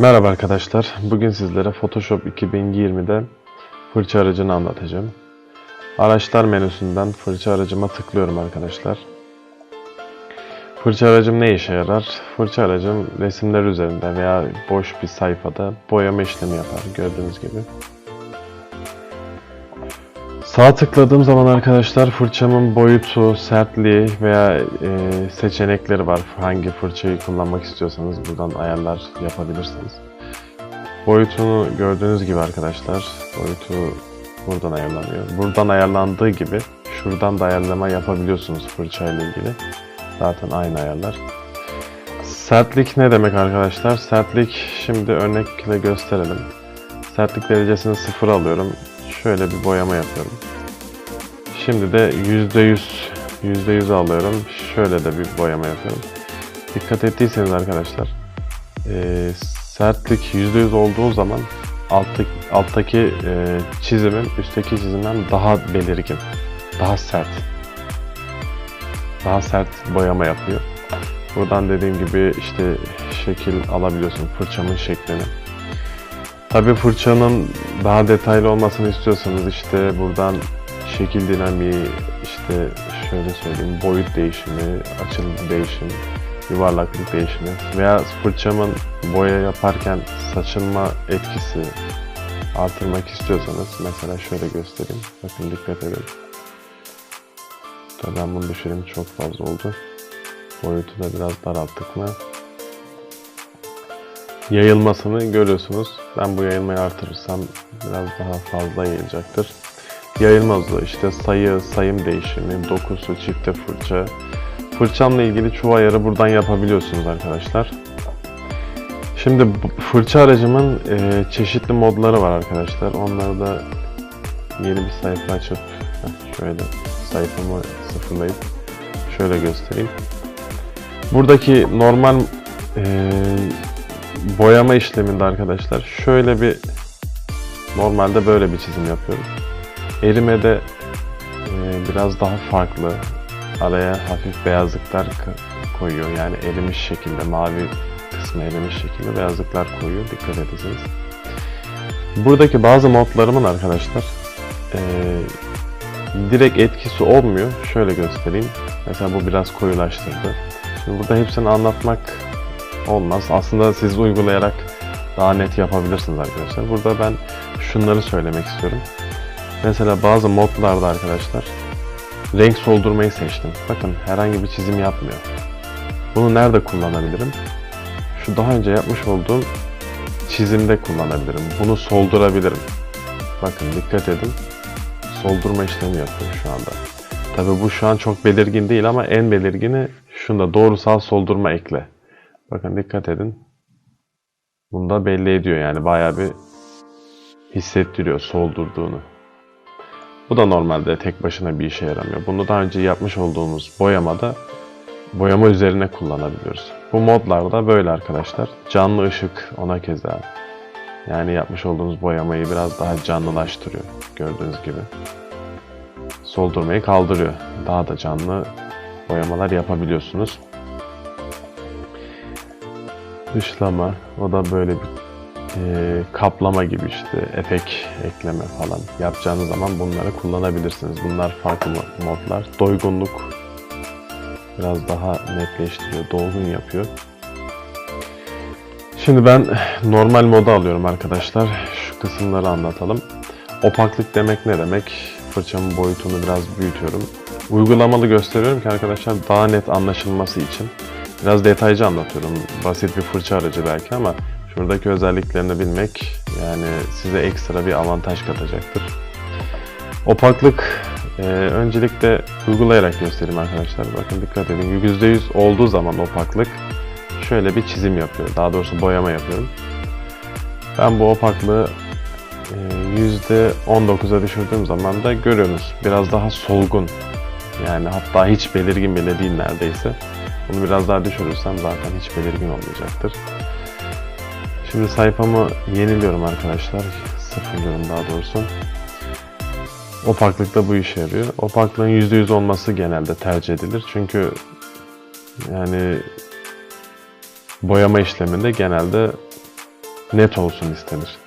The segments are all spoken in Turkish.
Merhaba arkadaşlar. Bugün sizlere Photoshop 2020'de fırça aracını anlatacağım. Araçlar menüsünden fırça aracıma tıklıyorum arkadaşlar. Fırça aracım ne işe yarar? Fırça aracım resimler üzerinde veya boş bir sayfada boyama işlemi yapar gördüğünüz gibi. Sağ tıkladığım zaman arkadaşlar fırçamın boyutu, sertliği veya e, seçenekleri var. Hangi fırçayı kullanmak istiyorsanız buradan ayarlar yapabilirsiniz. Boyutunu gördüğünüz gibi arkadaşlar boyutu buradan ayarlanıyor. Buradan ayarlandığı gibi şuradan da ayarlama yapabiliyorsunuz fırçayla ilgili. Zaten aynı ayarlar. Sertlik ne demek arkadaşlar? Sertlik şimdi örnekle gösterelim. Sertlik derecesini sıfır alıyorum. Şöyle bir boyama yapıyorum. Şimdi de %100 %100 alıyorum. Şöyle de bir boyama yapıyorum. Dikkat ettiyseniz arkadaşlar eee, sertlik %100 olduğu zaman alttaki, alttaki eee, çizimin üstteki çizimden daha belirgin, daha sert. Daha sert boyama yapıyor. Buradan dediğim gibi işte şekil alabiliyorsun fırçamın şeklini. Tabii fırçanın daha detaylı olmasını istiyorsanız işte buradan şekil dinamiği, işte şöyle söyleyeyim boyut değişimi, açılım değişim, yuvarlaklık değişimi veya fırçamın boya yaparken saçılma etkisi artırmak istiyorsanız mesela şöyle göstereyim. Bakın dikkat edin. Tabii ben bunu düşüreyim çok fazla oldu. Boyutu da biraz daralttık mı? Yayılmasını görüyorsunuz. Ben bu yayılmayı artırırsam biraz daha fazla yayılacaktır. Yayılma hızı, işte sayı, sayım değişimi, dokusu, çifte fırça. Fırçamla ilgili çoğu ayarı buradan yapabiliyorsunuz arkadaşlar. Şimdi fırça aracımın e, çeşitli modları var arkadaşlar. Onları da yeni bir sayfa açıp şöyle sayfamı sıfırlayıp şöyle göstereyim. Buradaki normal e, boyama işleminde arkadaşlar şöyle bir normalde böyle bir çizim yapıyorum. Erimede e, biraz daha farklı araya hafif beyazlıklar koyuyor. Yani erimiş şekilde mavi kısmı erimiş şekilde beyazlıklar koyuyor. Dikkat edeceğiz. Buradaki bazı modlarımın arkadaşlar e, direkt etkisi olmuyor. Şöyle göstereyim. Mesela bu biraz koyulaştırdı. Şimdi burada hepsini anlatmak olmaz. Aslında siz uygulayarak daha net yapabilirsiniz arkadaşlar. Burada ben şunları söylemek istiyorum. Mesela bazı modlarda arkadaşlar renk soldurmayı seçtim. Bakın herhangi bir çizim yapmıyor. Bunu nerede kullanabilirim? Şu daha önce yapmış olduğum çizimde kullanabilirim. Bunu soldurabilirim. Bakın dikkat edin. Soldurma işlemi yapıyor şu anda. Tabi bu şu an çok belirgin değil ama en belirgini şunda doğrusal soldurma ekle. Bakın dikkat edin. Bunu da belli ediyor yani bayağı bir hissettiriyor soldurduğunu. Bu da normalde tek başına bir işe yaramıyor. Bunu daha önce yapmış olduğumuz boyamada boyama üzerine kullanabiliyoruz. Bu modlarda böyle arkadaşlar. Canlı ışık ona keza. Yani yapmış olduğumuz boyamayı biraz daha canlılaştırıyor. Gördüğünüz gibi. Soldurmayı kaldırıyor. Daha da canlı boyamalar yapabiliyorsunuz. Dışlama. O da böyle bir e, kaplama gibi işte efekt ekleme falan yapacağınız zaman bunları kullanabilirsiniz. Bunlar farklı mo- modlar. Doygunluk biraz daha netleştiriyor, dolgun yapıyor. Şimdi ben normal moda alıyorum arkadaşlar. Şu kısımları anlatalım. Opaklık demek ne demek? Fırçamın boyutunu biraz büyütüyorum. Uygulamalı gösteriyorum ki arkadaşlar daha net anlaşılması için. Biraz detaycı anlatıyorum. Basit bir fırça aracı belki ama şuradaki özelliklerini bilmek yani size ekstra bir avantaj katacaktır. Opaklık e, öncelikle uygulayarak göstereyim arkadaşlar. Bakın dikkat edin. %100 olduğu zaman opaklık şöyle bir çizim yapıyor. Daha doğrusu boyama yapıyorum. Ben bu opaklığı e, %19'a düşürdüğüm zaman da görüyorsunuz. Biraz daha solgun. Yani hatta hiç belirgin bile değil neredeyse. Bunu biraz daha düşürürsem zaten hiç belirgin olmayacaktır. Şimdi sayfamı yeniliyorum arkadaşlar. Sıfırlıyorum daha doğrusu. Opaklık da bu işe yarıyor. Opaklığın %100 olması genelde tercih edilir. Çünkü yani boyama işleminde genelde net olsun istenir.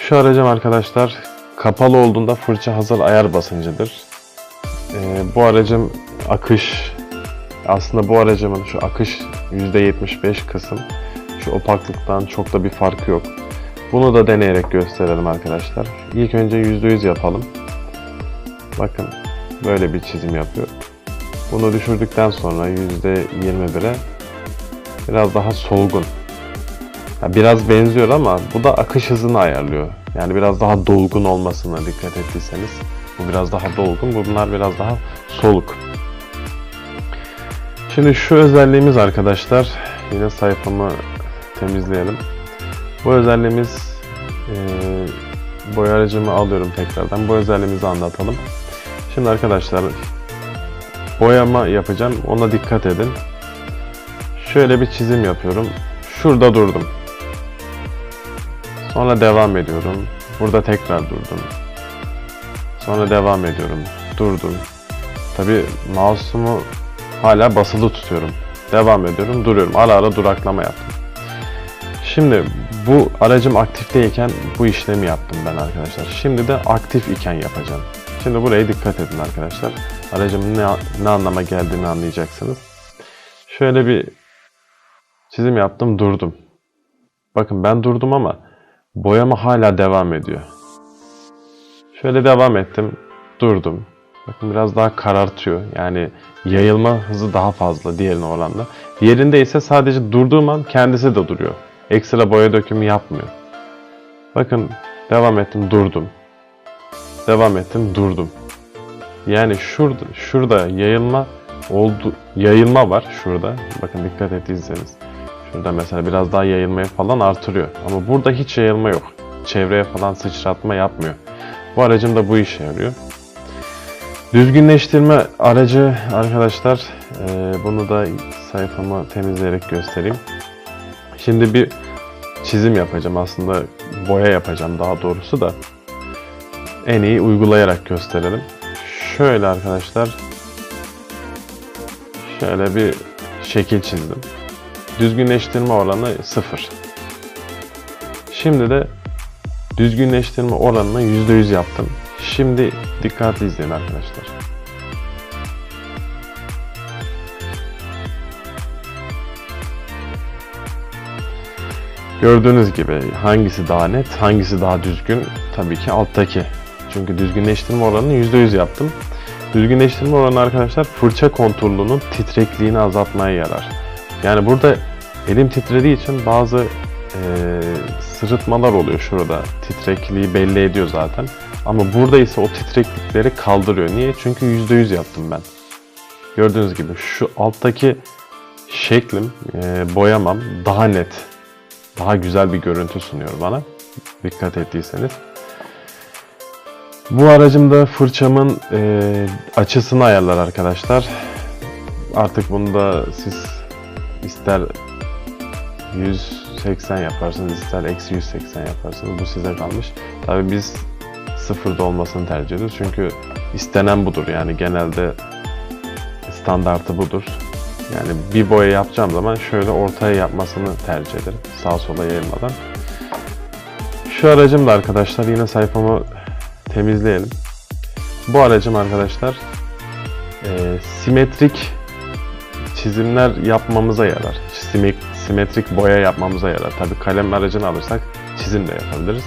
Şu aracım arkadaşlar kapalı olduğunda fırça hazır ayar basıncıdır. Ee, bu aracım akış aslında bu aracımın şu akış %75 kısım şu opaklıktan çok da bir farkı yok. Bunu da deneyerek gösterelim arkadaşlar. İlk önce %100 yapalım. Bakın böyle bir çizim yapıyor. Bunu düşürdükten sonra %21'e biraz daha solgun. Biraz benziyor ama bu da akış hızını ayarlıyor. Yani biraz daha dolgun olmasına dikkat ettiyseniz. Bu biraz daha dolgun, bunlar biraz daha soluk. Şimdi şu özelliğimiz arkadaşlar, yine sayfamı temizleyelim. Bu özelliğimiz e, boya aracımı alıyorum tekrardan. Bu özelliğimizi anlatalım. Şimdi arkadaşlar boyama yapacağım. Ona dikkat edin. Şöyle bir çizim yapıyorum. Şurada durdum. Sonra devam ediyorum. Burada tekrar durdum. Sonra devam ediyorum. Durdum. Tabi mouse'umu hala basılı tutuyorum. Devam ediyorum, duruyorum. Ara ara duraklama yaptım. Şimdi bu aracım aktifteyken bu işlemi yaptım ben arkadaşlar. Şimdi de aktif iken yapacağım. Şimdi buraya dikkat edin arkadaşlar. Aracımın ne, ne anlama geldiğini anlayacaksınız. Şöyle bir çizim yaptım, durdum. Bakın ben durdum ama boyama hala devam ediyor. Şöyle devam ettim, durdum. Bakın biraz daha karartıyor. Yani yayılma hızı daha fazla diğerine oranla. Diğerinde ise sadece durduğum an kendisi de duruyor. Ekstra boya dökümü yapmıyor. Bakın devam ettim, durdum. Devam ettim, durdum. Yani şurada şurada yayılma oldu yayılma var şurada. Bakın dikkat ettiyseniz. Şurada mesela biraz daha yayılmayı falan artırıyor. Ama burada hiç yayılma yok. Çevreye falan sıçratma yapmıyor. Bu aracım da bu işe yarıyor. Düzgünleştirme aracı arkadaşlar e, bunu da sayfamı temizleyerek göstereyim. Şimdi bir çizim yapacağım aslında boya yapacağım daha doğrusu da en iyi uygulayarak gösterelim. Şöyle arkadaşlar şöyle bir şekil çizdim. Düzgünleştirme oranı 0. Şimdi de düzgünleştirme oranını %100 yaptım. Şimdi dikkatli izleyin arkadaşlar. Gördüğünüz gibi hangisi daha net, hangisi daha düzgün? Tabii ki alttaki. Çünkü düzgünleştirme oranını %100 yaptım. Düzgünleştirme oranı arkadaşlar fırça konturluğunun titrekliğini azaltmaya yarar. Yani burada elim titrediği için bazı e, sırıtmalar oluyor şurada. Titrekliği belli ediyor zaten. Ama burada ise o titreklikleri kaldırıyor. Niye? Çünkü %100 yaptım ben. Gördüğünüz gibi şu alttaki şeklim, e, boyamam daha net, daha güzel bir görüntü sunuyor bana. Dikkat ettiyseniz. Bu aracımda fırçamın e, açısını ayarlar arkadaşlar. Artık bunu da siz ister 180 yaparsınız ister eksi 180 yaparsınız. Bu size kalmış. Tabi biz sıfırda olmasını tercih ediyoruz. Çünkü istenen budur. Yani genelde standartı budur. Yani bir boya yapacağım zaman şöyle ortaya yapmasını tercih ederim. Sağa sola yayılmadan. Şu aracım da arkadaşlar yine sayfamı temizleyelim. Bu aracım arkadaşlar e, simetrik çizimler yapmamıza yarar. Simetrik boya yapmamıza yarar. Tabi kalem aracını alırsak çizim de yapabiliriz.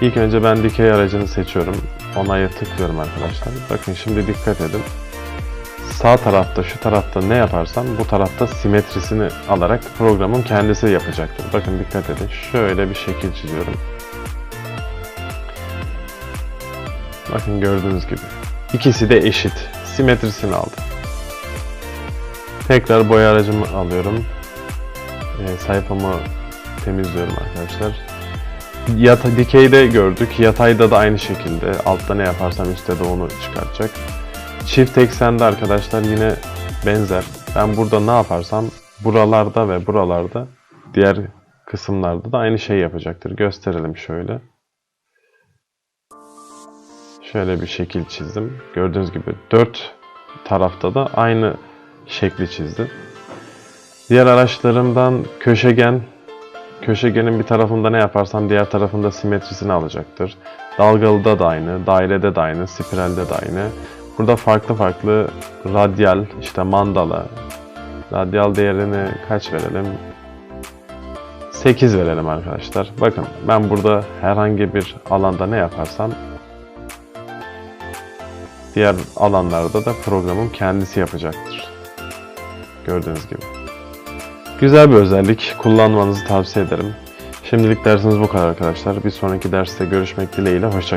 İlk önce ben dikey aracını seçiyorum. Onaya tıklıyorum arkadaşlar. Bakın şimdi dikkat edin. Sağ tarafta şu tarafta ne yaparsam bu tarafta simetrisini alarak programın kendisi yapacaktır. Bakın dikkat edin. Şöyle bir şekil çiziyorum. Bakın gördüğünüz gibi. İkisi de eşit. Simetrisini aldı. Tekrar boya aracımı alıyorum. E, sayfamı temizliyorum arkadaşlar. Yata, dikeyde gördük. Yatayda da aynı şekilde. Altta ne yaparsam üstte de onu çıkartacak. Çift eksende arkadaşlar yine benzer. Ben burada ne yaparsam buralarda ve buralarda diğer kısımlarda da aynı şey yapacaktır. Gösterelim şöyle. Şöyle bir şekil çizdim. Gördüğünüz gibi dört tarafta da aynı şekli çizdim. Diğer araçlarımdan köşegen köşegenin bir tarafında ne yaparsan diğer tarafında simetrisini alacaktır. Dalgalıda da aynı, dairede de aynı, spiralde de aynı. Burada farklı farklı radyal, işte mandala, radyal değerini kaç verelim? 8 verelim arkadaşlar. Bakın ben burada herhangi bir alanda ne yaparsam diğer alanlarda da programım kendisi yapacaktır. Gördüğünüz gibi. Güzel bir özellik. Kullanmanızı tavsiye ederim. Şimdilik dersimiz bu kadar arkadaşlar. Bir sonraki derste görüşmek dileğiyle. Hoşçakalın.